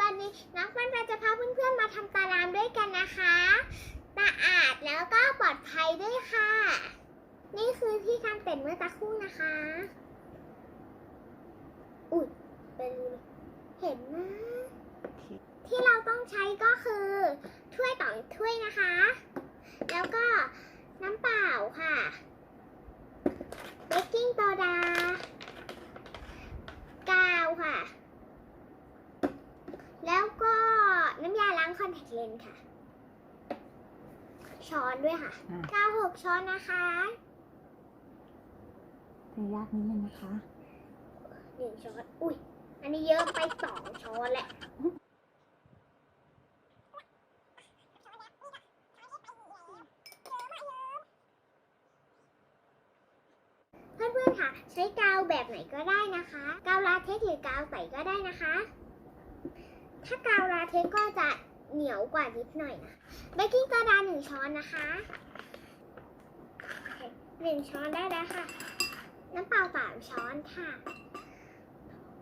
วันนี้นักมันเราจะพาเพื่อนๆมาทำตารางด้วยกันนะคะสะอาดแล้วก็ปลอดภัยด้วยค่ะ นี่คือที่ทำเป็นเมื่อตะคู่นะคะ อุดเป็นเห็นนะ ที่เราต้องใช้ก็คือถ้วยต่อถ้วยนะคะ แล้วก็ อนแทคเลนส์ค่ะ ช้อนด้วยค่ะอะกาวหกช้อนนะคะจะยากนิดนึงนะคะ หนึ่งช้อน อุ้ย อันนี้เยอะไปสองช้อนแหละ เพื่อนๆ ค่ะ ใช้กาวแบบไหนก็ได้นะคะ กาวลาเทคหรือกาวใสก็ได้นะคะ ถ้ากาวลาเทคก็จะ เหนียวกว่านิดหน่อยนะเบกกิ้งโซดาหนึ่งช้อนนะคะหนึ่งช้อนได้แล้วค่ะ น้ำเปล่าสามช้อนค่ะ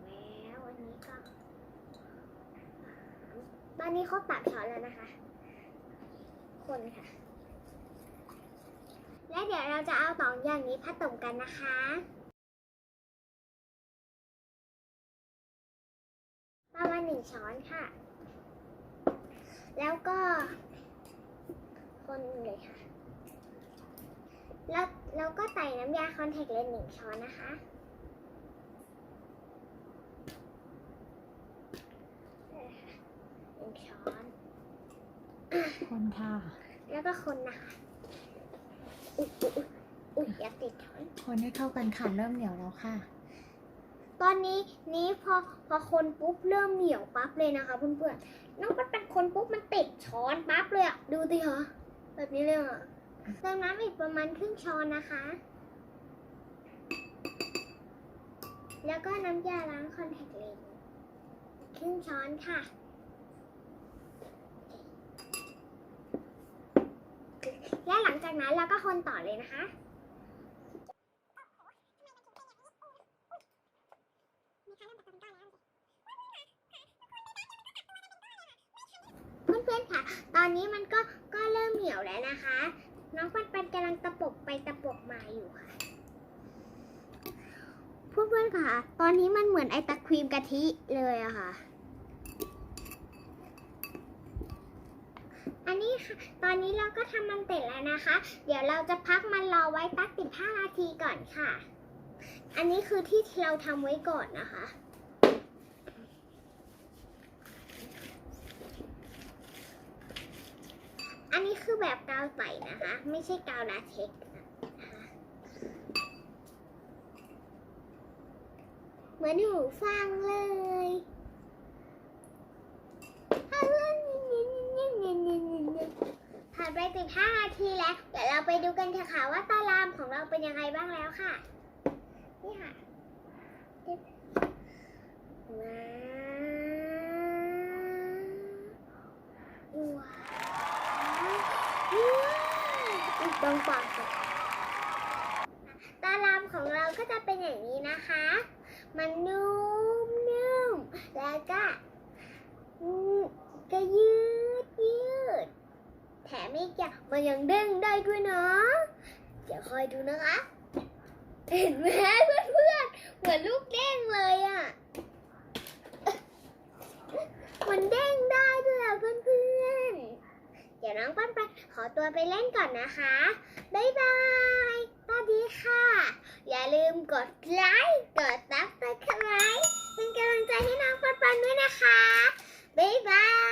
แล้วอันนี้ก็ตอนนี้ครบสามช้อนแล้วนะคะ คนค่ะ และเดี๋ยวเราจะเอาสองอย่างนี้ผสมกันนะคะประมาณหนึ่งช้อนค่ะ แล้วก็คนเลยค่ะ แล้วเราก็ใส่น้ำยาคอนแทคเลนส์หนึ่งช้อนนะคะ หนึ่งช้อน คนค่ะ แล้วก็คนนะคะอุ๊ยอุ๊ยอุ๊ยอุ๊ยอย่าติดช้อน คนให้เข้ากันค่ะ เริ่มเหนียวแล้วค่ะ ตอนนี้นี้พอพอคนปุ๊บเริ่มเหนียวปั๊บเลยนะคะเพื่อนๆน้องมันเป็นคนปุ๊บมันติดช้อนปั๊บเลยอะดูสิคะแบบนี้เลยอะเติมน้ำอีกประมาณครึ่งช้อนนะคะ แล้วก็น้ำยาล้างคอนแทคเลนส์ครึ่งช้อนค่ะและหลังจากนั้นเราก็คนต่อเลยนะคะ เพื่อนๆ ค่ะ ต อนนี้มันก็ก็เริ่มเหนียวแล้วนะคะ น้องปันปันกำลังตะปบไปตะปบมาอยู่ค่ะเพื่อนๆค่ะ ตอนนี้มันเหมือนไอตะครีมกะทิเลยอะค่ะ อันนี้ค่ะ ตอนนี้เราก็ทำมันเสร็จแล้วนะคะ เดี๋ยวเราจะพักมันรอไว้สักสิบห้านาทีก่อนค่ะ อันนี้คือที่เราทำไว้ก่อนนะคะ อันนี้คือแบบกาวใสนะคะ ไม่ใช่กาวลาเท็กซ์นะคะเหมือนหูฟังเลยผ่านไปสิบห้านาทีแล้ว เดี๋ยวเราไปดูกันเถอะค่ะว่าตารามของเราเป็นยังไงบ้างแล้วค่ะ นี่ค่ะว้าวว้าวตร งปากตารามของเราก็จะเป็นอย่างนี้นะคะ มันนุ่มนุ่มแล้วก็ก็ยืดยืด แถมอีกอย่างมันยังเด้งได้ด้วยนะเดี๋ยวคอยดูนะคะ เห็นไหมเพื่อนๆเหมือนลูกเด้งเลยอะ่ะ มันเด้งได้ด้วยอะเพื่อนๆเดี๋ยวน้องปั้นไป อตัวไปเล่นก่อนนะคะ บ๊ายบายสวัสดีค่ะ อย่าลืมกดไลค์ กดซับสไครต์เป็นกำลังใจให้น้องปันปันด้วยนะคะ บ๊ายบาย